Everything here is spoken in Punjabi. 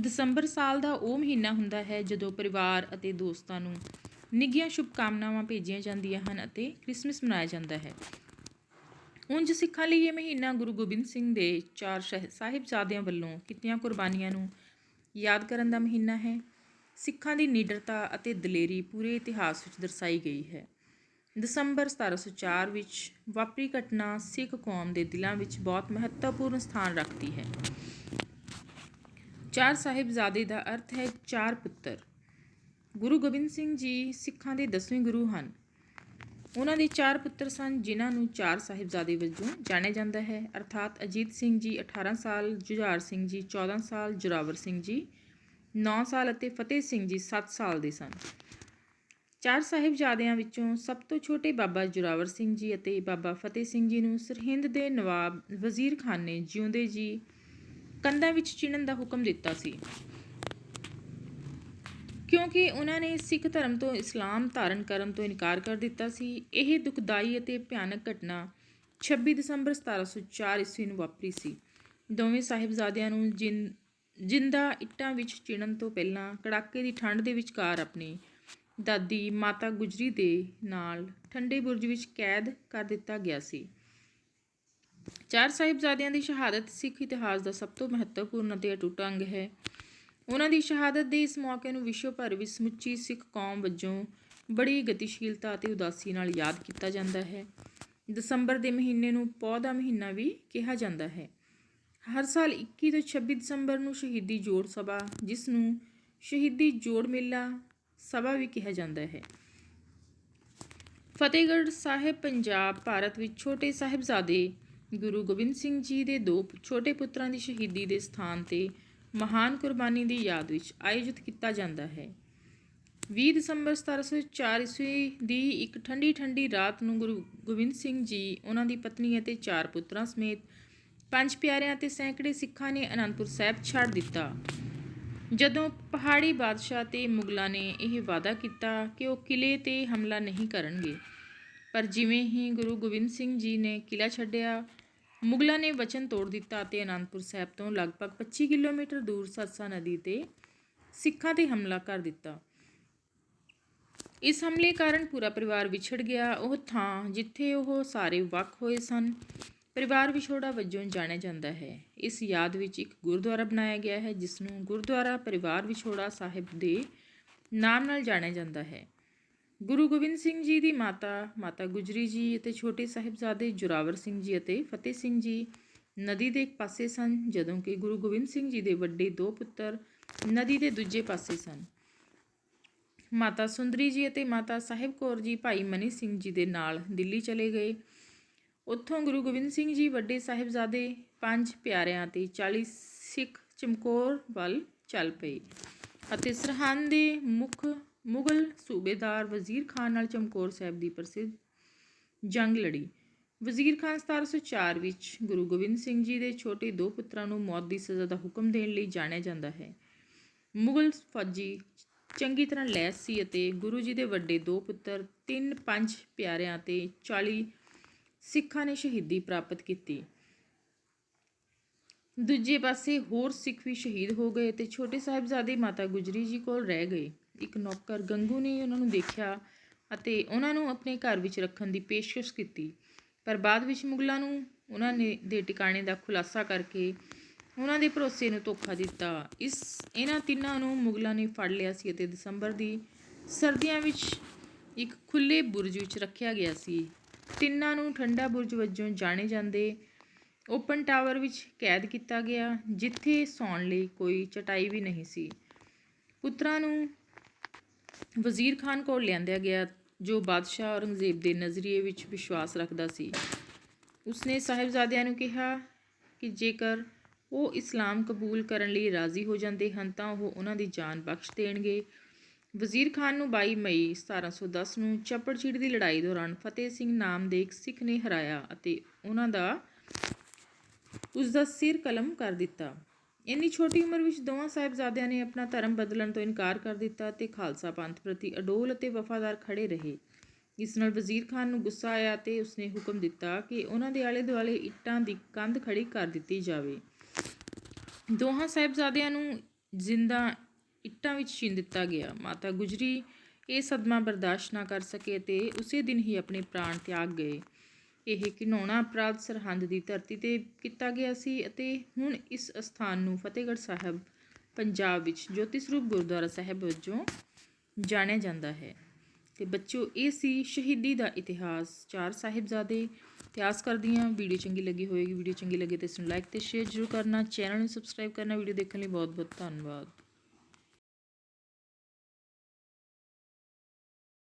ਦਸੰਬਰ ਸਾਲ ਦਾ ਉਹ ਮਹੀਨਾ ਹੁੰਦਾ ਹੈ ਜਦੋਂ ਪਰਿਵਾਰ ਅਤੇ ਦੋਸਤਾਂ ਨੂੰ ਨਿੱਘੀਆਂ ਸ਼ੁਭਕਾਮਨਾਵਾਂ ਭੇਜੀਆਂ ਜਾਂਦੀਆਂ ਹਨ ਅਤੇ ਕ੍ਰਿਸਮਸ ਮਨਾਇਆ ਜਾਂਦਾ ਹੈ। ਉਂਝ ਸਿੱਖਾਂ ਲਈ ਇਹ ਮਹੀਨਾ ਗੁਰੂ ਗੋਬਿੰਦ ਸਿੰਘ ਦੇ ਚਾਰ ਸ਼ਹ- ਸਾਹਿਬਜ਼ਾਦਿਆਂ ਵੱਲੋਂ ਕੀਤੀਆਂ ਕੁਰਬਾਨੀਆਂ ਨੂੰ ਯਾਦ ਕਰਨ ਦਾ ਮਹੀਨਾ ਹੈ। ਸਿੱਖਾਂ ਦੀ ਨਿਡਰਤਾ ਅਤੇ ਦਲੇਰੀ ਪੂਰੇ ਇਤਿਹਾਸ ਵਿੱਚ ਦਰਸਾਈ ਗਈ ਹੈ। ਦਸੰਬਰ 1704 ਵਿੱਚ ਵਾਪਰੀ ਘਟਨਾ ਸਿੱਖ ਕੌਮ ਦੇ ਦਿਲਾਂ ਵਿੱਚ ਬਹੁਤ ਮਹੱਤਵਪੂਰਨ ਸਥਾਨ ਰੱਖਦੀ ਹੈ। ਚਾਰ ਸਾਹਿਬਜ਼ਾਦੇ ਦਾ ਅਰਥ ਹੈ ਚਾਰ ਪੁੱਤਰ। ਗੁਰੂ ਗੋਬਿੰਦ ਸਿੰਘ ਜੀ ਸਿੱਖਾਂ ਦੇ 10ਵੇਂ ਗੁਰੂ ਹਨ। ਉਹਨਾਂ ਦੇ ਚਾਰ ਪੁੱਤਰ ਸਨ, ਜਿਨ੍ਹਾਂ ਨੂੰ ਚਾਰ ਸਾਹਿਬਜ਼ਾਦੇ ਵਜੋਂ ਜਾਣਿਆ ਜਾਂਦਾ ਹੈ। ਅਰਥਾਤ ਅਜੀਤ ਸਿੰਘ ਜੀ 18 ਸਾਲ, ਜੁਝਾਰ ਸਿੰਘ ਜੀ 14 ਸਾਲ, ਜੁਰਾਵਰ ਸਿੰਘ ਜੀ 9 ਸਾਲ ਅਤੇ ਫਤਿਹ ਸਿੰਘ ਜੀ 7 ਸਾਲ ਦੇ ਸਨ। ਚਾਰ ਸਾਹਿਬਜ਼ਾਦਿਆਂ ਵਿੱਚੋਂ ਸਭ ਤੋਂ ਛੋਟੇ ਬਾਬਾ ਜੁਰਾਵਰ ਸਿੰਘ ਜੀ ਅਤੇ ਬਾਬਾ ਫਤਿਹ ਸਿੰਘ ਜੀ ਨੂੰ ਸਰਹਿੰਦ ਦੇ ਨਵਾਬ ਵਜ਼ੀਰ ਖਾਨ ਨੇ ਜਿਉਂਦੇ ਜੀ ਕੰਧਾਂ ਵਿੱਚ ਚਿਣਨ ਦਾ ਹੁਕਮ ਦਿੱਤਾ ਸੀ। ਕਿਉਂਕਿ ਉਹਨਾਂ ਨੇ ਸਿੱਖ ਧਰਮ ਤੋਂ ਇਸਲਾਮ ਧਾਰਨ ਕਰਨ ਤੋਂ ਇਨਕਾਰ ਕਰ ਦਿੱਤਾ ਸੀ। ਇਹ ਦੁਖਦਾਈ ਅਤੇ ਭਿਆਨਕ ਘਟਨਾ 26 ਦਸੰਬਰ 1704 ਈਸਵੀ ਨੂੰ ਵਾਪਰੀ ਸੀ। ਦੋਵੇਂ ਸਾਹਿਬਜ਼ਾਦਿਆਂ ਨੂੰ ਜਿੰ, ਜਿੰਦਾ ਇੱਟਾਂ ਵਿੱਚ ਚਿਣਨ ਤੋਂ ਪਹਿਲਾਂ ਕੜਾਕੇ ਦੀ ਠੰਡ ਦੇ ਵਿਚਕਾਰ ਆਪਣੀ ਦਾਦੀ ਮਾਤਾ ਗੁਜਰੀ ਦੇ ਨਾਲ ਠੰਡੇ ਬੁਰਜ ਵਿੱਚ ਕੈਦ ਕਰ ਦਿੱਤਾ ਗਿਆ ਸੀ। ਚਾਰ ਸਾਹਿਬਜ਼ਾਦਿਆਂ ਦੀ ਸ਼ਹਾਦਤ ਸਿੱਖ ਇਤਿਹਾਸ ਦਾ ਸਭ ਤੋਂ ਮਹੱਤਵਪੂਰਨ ਅਤੇ ਅਟੁੱਟ ਅੰਗ ਹੈ। ਉਹਨਾਂ ਦੀ ਸ਼ਹਾਦਤ ਦੇ ਇਸ ਮੌਕੇ ਨੂੰ ਵਿਸ਼ਵ ਭਰ ਵਿੱਚ ਸਮੁੱਚੀ ਸਿੱਖ ਕੌਮ ਵਜੋਂ ਬੜੀ ਗਤੀਸ਼ੀਲਤਾ ਅਤੇ ਉਦਾਸੀ ਨਾਲ ਯਾਦ ਕੀਤਾ ਜਾਂਦਾ ਹੈ। ਦਸੰਬਰ ਦੇ ਮਹੀਨੇ ਨੂੰ ਪੌਦਾ ਮਹੀਨਾ ਵੀ ਕਿਹਾ ਜਾਂਦਾ ਹੈ। ਹਰ ਸਾਲ 21 ਤੋਂ 26 ਦਸੰਬਰ ਨੂੰ ਸ਼ਹੀਦੀ ਜੋੜ ਸਭਾ, ਜਿਸ ਨੂੰ ਸ਼ਹੀਦੀ ਜੋੜ ਮੇਲਾ ਸਭਾ ਵੀ ਕਿਹਾ ਜਾਂਦਾ ਹੈ। ਫਤਿਹਗੜ੍ਹ ਸਾਹਿਬ, ਪੰਜਾਬ, ਭਾਰਤ ਵਿੱਚ ਛੋਟੇ ਸਾਹਿਬਜ਼ਾਦੇ ਗੁਰੂ ਗੋਬਿੰਦ ਸਿੰਘ ਜੀ ਦੇ ਦੋ ਛੋਟੇ ਪੁੱਤਰਾਂ ਦੀ ਸ਼ਹੀਦੀ ਦੇ ਸਥਾਨ ਤੇ ਮਹਾਨ ਕੁਰਬਾਨੀ ਦੀ ਯਾਦ ਵਿੱਚ ਆਯੋਜਿਤ ਕੀਤਾ ਜਾਂਦਾ ਹੈ। 20 ਦਸੰਬਰ 1704 ਈਸਵੀ ਦੀ ਇੱਕ ਠੰਡੀ ਠੰਡੀ ਰਾਤ ਨੂੰ ਗੁਰੂ ਗੋਬਿੰਦ ਸਿੰਘ ਜੀ, ਉਹਨਾਂ ਦੀ ਪਤਨੀ ਅਤੇ ਚਾਰ ਪੁੱਤਰਾਂ ਸਮੇਤ ਪੰਜ ਪਿਆਰਿਆਂ ਅਤੇ ਸੈਂਕੜੇ ਸਿੱਖਾਂ ਨੇ ਅਨੰਦਪੁਰ ਸਾਹਿਬ ਛੱਡ ਦਿੱਤਾ। ਜਦੋਂ ਪਹਾੜੀ ਬਾਦਸ਼ਾਹ ਤੇ ਮੁਗਲਾਂ ਨੇ ਇਹ ਵਾਅਦਾ ਕੀਤਾ ਕਿ ਉਹ ਕਿਲੇ ਤੇ ਹਮਲਾ ਨਹੀਂ ਕਰਨਗੇ, ਪਰ ਜਿਵੇਂ ਹੀ ਗੁਰੂ ਗੋਬਿੰਦ ਸਿੰਘ ਜੀ ਨੇ ਕਿਲਾ ਛੱਡਿਆ ਮੁਗਲਾਂ ਨੇ ਵਚਨ ਤੋੜ ਦਿੱਤਾ ਅਤੇ ਅਨੰਦਪੁਰ ਸਾਹਿਬ ਤੋਂ ਲਗਭਗ 25 ਕਿਲੋਮੀਟਰ ਦੂਰ ਸਤਸਾ ਨਦੀ ਤੇ ਸਿੱਖਾਂ ਤੇ ਹਮਲਾ ਕਰ ਦਿੱਤਾ। ਇਸ ਹਮਲੇ ਕਾਰਨ ਪੂਰਾ ਪਰਿਵਾਰ ਵਿਛੜ ਗਿਆ। ਉਹ ਥਾਂ ਜਿੱਥੇ ਉਹ ਸਾਰੇ ਵੱਖ ਹੋਏ ਸਨ। ਪਰਿਵਾਰ ਵਿਛੋੜਾ ਵਜੋਂ ਜਾਣਿਆ ਜਾਂਦਾ ਹੈ। ਇਸ ਯਾਦ ਵਿੱਚ ਇੱਕ ਗੁਰਦੁਆਰਾ ਬਣਾਇਆ ਗਿਆ ਹੈ, ਜਿਸ ਨੂੰ ਗੁਰਦੁਆਰਾ ਪਰਿਵਾਰ ਵਿਛੋੜਾ ਸਾਹਿਬ ਦੇ ਨਾਮ ਨਾਲ ਜਾਣਿਆ ਜਾਂਦਾ ਹੈ। ਗੁਰੂ ਗੋਬਿੰਦ ਸਿੰਘ ਜੀ ਦੀ ਮਾਤਾ ਮਾਤਾ ਗੁਜਰੀ ਜੀ ਅਤੇ ਛੋਟੇ ਸਾਹਿਬਜ਼ਾਦੇ ਜੁਰਾਵਰ ਸਿੰਘ ਜੀ ਅਤੇ ਫਤਿਹ ਸਿੰਘ ਜੀ ਨਦੀ ਦੇ ਇੱਕ ਪਾਸੇ ਸਨ, ਜਦੋਂ ਕਿ ਗੁਰੂ ਗੋਬਿੰਦ ਸਿੰਘ ਜੀ ਦੇ ਵੱਡੇ ਦੋ ਪੁੱਤਰ ਨਦੀ ਦੇ ਦੂਜੇ ਪਾਸੇ ਸਨ। ਮਾਤਾ ਸੁੰਦਰੀ ਜੀ ਅਤੇ ਮਾਤਾ ਸਾਹਿਬ ਕੌਰ ਜੀ ਭਾਈ ਮਨੀ ਸਿੰਘ ਜੀ ਦੇ ਨਾਲ ਦਿੱਲੀ ਚਲੇ ਗਏ। ਉੱਥੋਂ ਗੁਰੂ ਗੋਬਿੰਦ ਸਿੰਘ ਜੀ ਵੱਡੇ ਸਾਹਿਬਜ਼ਾਦੇ ਪੰਜ ਪਿਆਰਿਆਂ ਤੇ 40 ਸਿੱਖ ਚਮਕੌਰ ਵੱਲ ਚੱਲ ਪਏ ਅਤੇ ਸਰਹੰਦ ਦੇ ਮੁੱਖ ਮੁਗਲ ਸੂਬੇਦਾਰ ਵਜ਼ੀਰ ਖਾਨ ਨਾਲ ਚਮਕੌਰ ਸਾਹਿਬ ਦੀ ਪ੍ਰਸਿੱਧ ਜੰਗ ਲੜੀ। ਵਜ਼ੀਰ ਖਾਨ 1704 ਵਿੱਚ ਗੁਰੂ ਗੋਬਿੰਦ ਸਿੰਘ ਜੀ ਦੇ ਛੋਟੇ ਦੋ ਪੁੱਤਰਾਂ ਨੂੰ ਮੌਤ ਦੀ ਸਜ਼ਾ ਦਾ ਹੁਕਮ ਦੇਣ ਲਈ ਜਾਣਿਆ ਜਾਂਦਾ ਹੈ। ਮੁਗਲ ਫੌਜੀ ਚੰਗੀ ਤਰ੍ਹਾਂ ਲੈਸ ਸੀ ਅਤੇ ਗੁਰੂ ਜੀ ਦੇ ਵੱਡੇ ਦੋ ਪੁੱਤਰ, ਤਿੰਨ ਪੰਜ ਪਿਆਰਿਆਂ ਤੇ 40 ਸਿੱਖਾਂ ਨੇ ਸ਼ਹੀਦੀ ਪ੍ਰਾਪਤ ਕੀਤੀ। ਦੂਜੇ ਪਾਸੇ ਹੋਰ ਸਿੱਖ ਵੀ ਸ਼ਹੀਦ ਹੋ ਗਏ ਤੇ ਛੋਟੇ ਸਾਹਿਬਜ਼ਾਦੇ ਮਾਤਾ ਗੁਜਰੀ ਜੀ ਕੋਲ ਰਹਿ ਗਏ। ਇੱਕ ਨੌਕਰ ਗੰਗੂ ਨੇ ਉਹਨਾਂ ਨੂੰ ਦੇਖਿਆ ਅਤੇ ਉਹਨਾਂ ਨੂੰ ਆਪਣੇ ਘਰ ਵਿੱਚ ਰੱਖਣ ਦੀ ਪੇਸ਼ਕਸ਼ ਕੀਤੀ। ਪਰ ਬਾਅਦ ਵਿੱਚ ਮੁਗਲਾਂ ਨੂੰ ਉਹਨਾਂ ਨੇ ਦੇ ਟਿਕਾਣੇ ਦਾ ਖੁਲਾਸਾ ਕਰਕੇ ਉਹਨਾਂ ਦੇ ਭਰੋਸੇ ਨੂੰ ਧੋਖਾ ਦਿੱਤਾ। ਇਸ ਇਹਨਾਂ ਤਿੰਨਾਂ ਨੂੰ ਮੁਗਲਾਂ ਨੇ ਫੜ ਲਿਆ ਸੀ ਅਤੇ ਦਸੰਬਰ ਦੀ ਸਰਦੀਆਂ ਵਿੱਚ ਇੱਕ ਖੁੱਲੇ ਬੁਰਜ ਵਿੱਚ ਰੱਖਿਆ ਗਿਆ ਸੀ। ਤਿੰਨਾਂ ਨੂੰ ਠੰਡਾ ਬੁਰਜ ਵਜੋਂ ਜਾਣੇ ਜਾਂਦੇ ਓਪਨ ਟਾਵਰ ਵਿੱਚ ਕੈਦ ਕੀਤਾ ਗਿਆ, ਜਿੱਥੇ ਸੌਣ ਲਈ ਕੋਈ ਚਟਾਈ ਵੀ ਨਹੀਂ ਸੀ। ਪੁੱਤਰਾਂ ਨੂੰ ਵਜ਼ੀਰ ਖਾਨ ਕੋਲ ਲਿਆਂਦਿਆ ਗਿਆ, ਜੋ ਬਾਦਸ਼ਾਹ ਔਰੰਗਜ਼ੇਬ ਦੇ ਨਜ਼ਰੀਏ ਵਿੱਚ ਵਿਸ਼ਵਾਸ ਰੱਖਦਾ ਸੀ। ਉਸਨੇ ਸਾਹਿਬਜ਼ਾਦਿਆਂ ਨੂੰ ਕਿਹਾ ਕਿ ਜੇਕਰ ਉਹ ਇਸਲਾਮ ਕਬੂਲ ਕਰਨ ਲਈ ਰਾਜ਼ੀ ਹੋ ਜਾਂਦੇ ਹਨ, ਤਾਂ ਉਹ ਉਹਨਾਂ ਦੀ ਜਾਨ ਬਖਸ਼ ਦੇਣਗੇ। ਵਜ਼ੀਰ ਖਾਨ ਨੂੰ 22 ਮਈ 1710 ਨੂੰ ਚੱਪੜਚਿੜੀ ਦੀ ਲੜਾਈ ਦੌਰਾਨ ਫਤਿਹ ਸਿੰਘ ਨਾਮ ਦੇ ਇੱਕ ਸਿੱਖ ਨੇ ਹਰਾਇਆ ਅਤੇ ਉਹਨਾਂ ਦਾ ਉਸ ਦਾ ਸਿਰ ਕਲਮ ਕਰ ਦਿੱਤਾ। ਇੰਨੀ ਛੋਟੀ ਉਮਰ ਵਿੱਚ ਦੋਵਾਂ ਸਾਹਿਬਜ਼ਾਦਿਆਂ ਨੇ ਆਪਣਾ ਧਰਮ ਬਦਲਣ ਤੋਂ ਇਨਕਾਰ ਕਰ ਦਿੱਤਾ ਤੇ ਖਾਲਸਾ ਪੰਥ ਪ੍ਰਤੀ ਅਡੋਲ ਅਤੇ ਵਫਾਦਾਰ ਖੜੇ ਰਹੇ। ਇਸ ਨਾਲ ਵਜ਼ੀਰ ਖਾਨ ਨੂੰ ਗੁੱਸਾ ਆਇਆ ਤੇ ਉਸਨੇ ਹੁਕਮ ਦਿੱਤਾ ਕਿ ਉਹਨਾਂ ਦੇ ਆਲੇ ਦੁਆਲੇ ਇੱਟਾਂ ਦੀ ਕੰਧ ਖੜੀ ਕਰ ਦਿੱਤੀ ਜਾਵੇ। ਦੋਹਾਂ ਸਾਹਿਬਜ਼ਾਦਿਆਂ ਨੂੰ ਜ਼ਿੰਦਾ ਇੱਟਾਂ ਵਿੱਚ ਚਿਣ ਦਿੱਤਾ ਗਿਆ। ਮਾਤਾ ਗੁਜਰੀ ਇਹ ਸਦਮਾ ਬਰਦਾਸ਼ਤ ਨਾ ਕਰ ਸਕੇ ਤੇ ਉਸੇ ਦਿਨ ਹੀ ਆਪਣੇ ਪ੍ਰਾਣ ਤਿਆਗ ਗਏ। ਇਹ ਘਿਨੌਣਾ ਅਪਰਾਧ ਸਰਹੰਦ ਦੀ ਧਰਤੀ ਤੇ ਕੀਤਾ ਗਿਆ ਸੀ ਅਤੇ ਹੁਣ ਇਸ ਅਸਥਾਨ ਨੂੰ ਫਤਿਹਗੜ੍ਹ ਸਾਹਿਬ, ਪੰਜਾਬ ਵਿੱਚ ਜੋਤੀ ਸਰੂਪ ਗੁਰਦੁਆਰਾ ਸਾਹਿਬ ਵਜੋਂ ਜਾਣਿਆ ਜਾਂਦਾ ਹੈ। ਤੇ ਬੱਚਿਓ, ਇਹ ਸੀ ਸ਼ਹੀਦੀ ਦਾ ਇਤਿਹਾਸ। ਚਾਰ ਸਾਹਿਬਜ਼ਾਦੇ ਇਤਿਹਾਸ ਕਰਦੀਆਂ। ਵੀਡੀਓ ਚੰਗੀ ਲੱਗੀ ਹੋਵੇਗੀ ਵੀਡੀਓ ਚੰਗੀ ਲੱਗੇ ਤੇ ਇਸ ਨੂੰ ਲਾਈਕ ਤੇ ਸ਼ੇਅਰ ਜ਼ਰੂਰ ਕਰਨਾ। ਚੈਨਲ ਨੂੰ ਸਬਸਕ੍ਰਾਈਬ ਕਰਨਾ। ਵੀਡੀਓ ਦੇਖਣ ਲਈ ਬਹੁਤ ਬਹੁਤ ਧੰਨਵਾਦ।